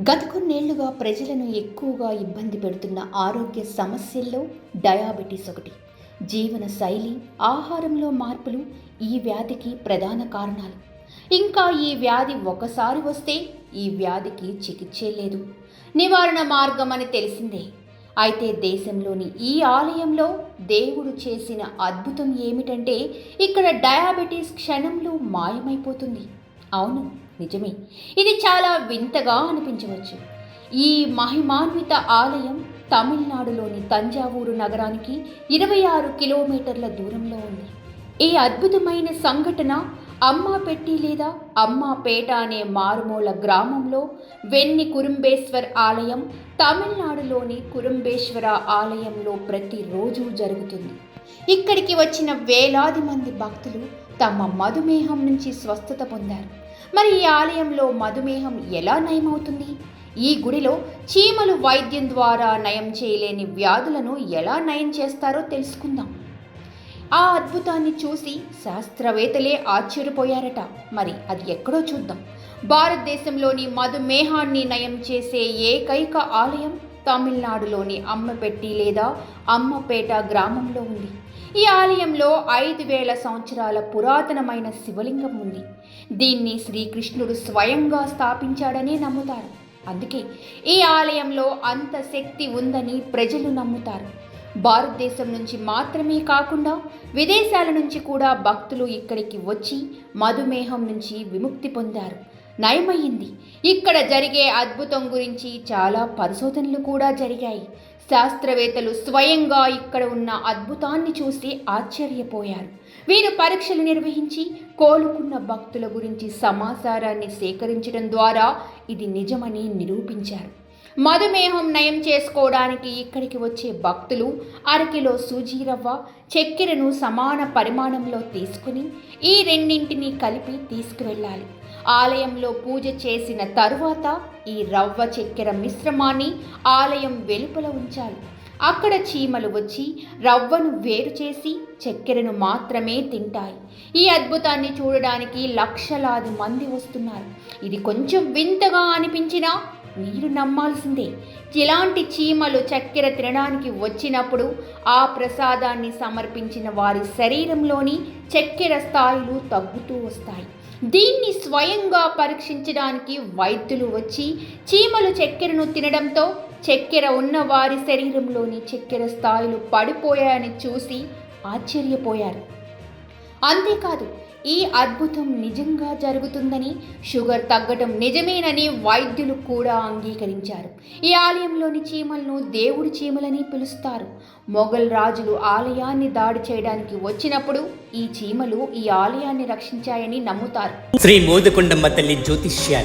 గత కొన్నేళ్ళుగా ప్రజలను ఎక్కువగా ఇబ్బంది పెడుతున్న ఆరోగ్య సమస్యల్లో డయాబెటీస్ ఒకటి. జీవన శైలి ఆహారంలో మార్పులు ఈ వ్యాధికి ప్రధాన కారణాలు. ఇంకా ఈ వ్యాధి ఒకసారి వస్తే ఈ వ్యాధికి చికిత్సే లేదు. నివారణ మార్గం అని తెలిసిందే. అయితే దేశంలోని ఈ ఆలయంలో దేవుడు చేసిన అద్భుతం ఏమిటంటే ఇక్కడ డయాబెటీస్ క్షణంలో మాయమైపోతుంది. అవును. నిజమే. ఇది చాలా వింతగా అనిపించవచ్చు. ఈ మహిమాన్విత ఆలయం తమిళనాడులోని తంజావూరు నగరానికి ఇరవై ఆరు కిలోమీటర్ల దూరంలో ఉంది. ఈ అద్భుతమైన సంఘటన అమ్మాపెట్టి లేదా అమ్మాపేట అనే మారుమూల గ్రామంలో వెన్ని కురుంబేశ్వర్ ఆలయం తమిళనాడులోని కురుంబేశ్వర ఆలయంలో ప్రతిరోజు జరుగుతుంది. ఇక్కడికి వచ్చిన వేలాది మంది భక్తులు తమ మధుమేహం నుంచి స్వస్థత పొందారు. మరి ఈ ఆలయంలో మధుమేహం ఎలా నయమవుతుంది? ఈ గుడిలో చీమలు వైద్యం ద్వారా నయం చేయలేని వ్యాధులను ఎలా నయం చేస్తారో తెలుసుకుందాం. ఆ అద్భుతాన్ని చూసి శాస్త్రవేత్తలే ఆశ్చర్యపోయారట. మరి అది ఎక్కడో చూద్దాం. భారతదేశంలోని మధుమేహాన్ని నయం చేసే ఏకైక ఆలయం తమిళనాడులోని అమ్మపెట్టి లేదా అమ్మపేట గ్రామంలో ఉంది. ఈ ఆలయంలో ఐదు వేల సంవత్సరాల పురాతనమైన శివలింగం ఉంది. దీన్ని శ్రీకృష్ణుడు స్వయంగా స్థాపించాడని నమ్ముతారు. అందుకే ఈ ఆలయంలో అంత శక్తి ఉందని ప్రజలు నమ్ముతారు. భారతదేశం నుంచి మాత్రమే కాకుండా విదేశాల నుంచి కూడా భక్తులు ఇక్కడికి వచ్చి మధుమేహం నుంచి విముక్తి పొందారు. నయమయ్యింది. ఇక్కడ జరిగే అద్భుతం గురించి చాలా పరిశోధనలు కూడా జరిగాయి. శాస్త్రవేత్తలు స్వయంగా ఇక్కడ ఉన్న అద్భుతాన్ని చూసి ఆశ్చర్యపోయారు. వీరు పరీక్షలు నిర్వహించి కోలుకున్న భక్తుల గురించి సమాచారాన్ని సేకరించడం ద్వారా ఇది నిజమని నిరూపించారు. మధుమేహం నయం చేసుకోవడానికి ఇక్కడికి వచ్చే భక్తులు అరకిలో సూజీ రవ్వ చక్కెరను సమాన పరిమాణంలో తీసుకుని ఈ రెండింటిని కలిపి తీసుకువెళ్ళాలి. ఆలయంలో పూజ చేసిన తరువాత ఈ రవ్వ చక్కెర మిశ్రమాన్ని ఆలయం వెలుపల ఉంచాలి. అక్కడ చీమలు వచ్చి రవ్వను వేరు చేసి చక్కెరను మాత్రమే తింటాయి. ఈ అద్భుతాన్ని చూడడానికి లక్షలాది మంది వస్తున్నారు. ఇది కొంచెం వింతగా అనిపించినా మీరు నమ్మాల్సిందే. ఇలాంటి చీమలు చక్కెర తినడానికి వచ్చినప్పుడు ఆ ప్రసాదాన్ని సమర్పించిన వారి శరీరంలోని చక్కెర స్థాయిలు తగ్గుతూ వస్తాయి. దీన్ని స్వయంగా పరీక్షించడానికి వైద్యులు వచ్చి చీమలు చక్కెరను తినడంతో చక్కెర ఉన్న వారి శరీరంలోని చక్కెర స్థాయిలు పడిపోయాయని చూసి ఆశ్చర్యపోయారు. అంతేకాదు ఈ అద్భుతం నిజంగా జరుగుతుందని షుగర్ తగ్గటం నిజమేనని వైద్యులు కూడా అంగీకరించారు. ఈ ఆలయంలోని చీమలను దేవుడి చీమలని పిలుస్తారు. మొఘల్ రాజులు ఆలయాన్ని దాడి చేయడానికి వచ్చినప్పుడు ఈ చీమలు ఈ ఆలయాన్ని రక్షించాయని నమ్ముతారు. శ్రీ మోదకొండమ్మ తల్లి జ్యోతిష్యాల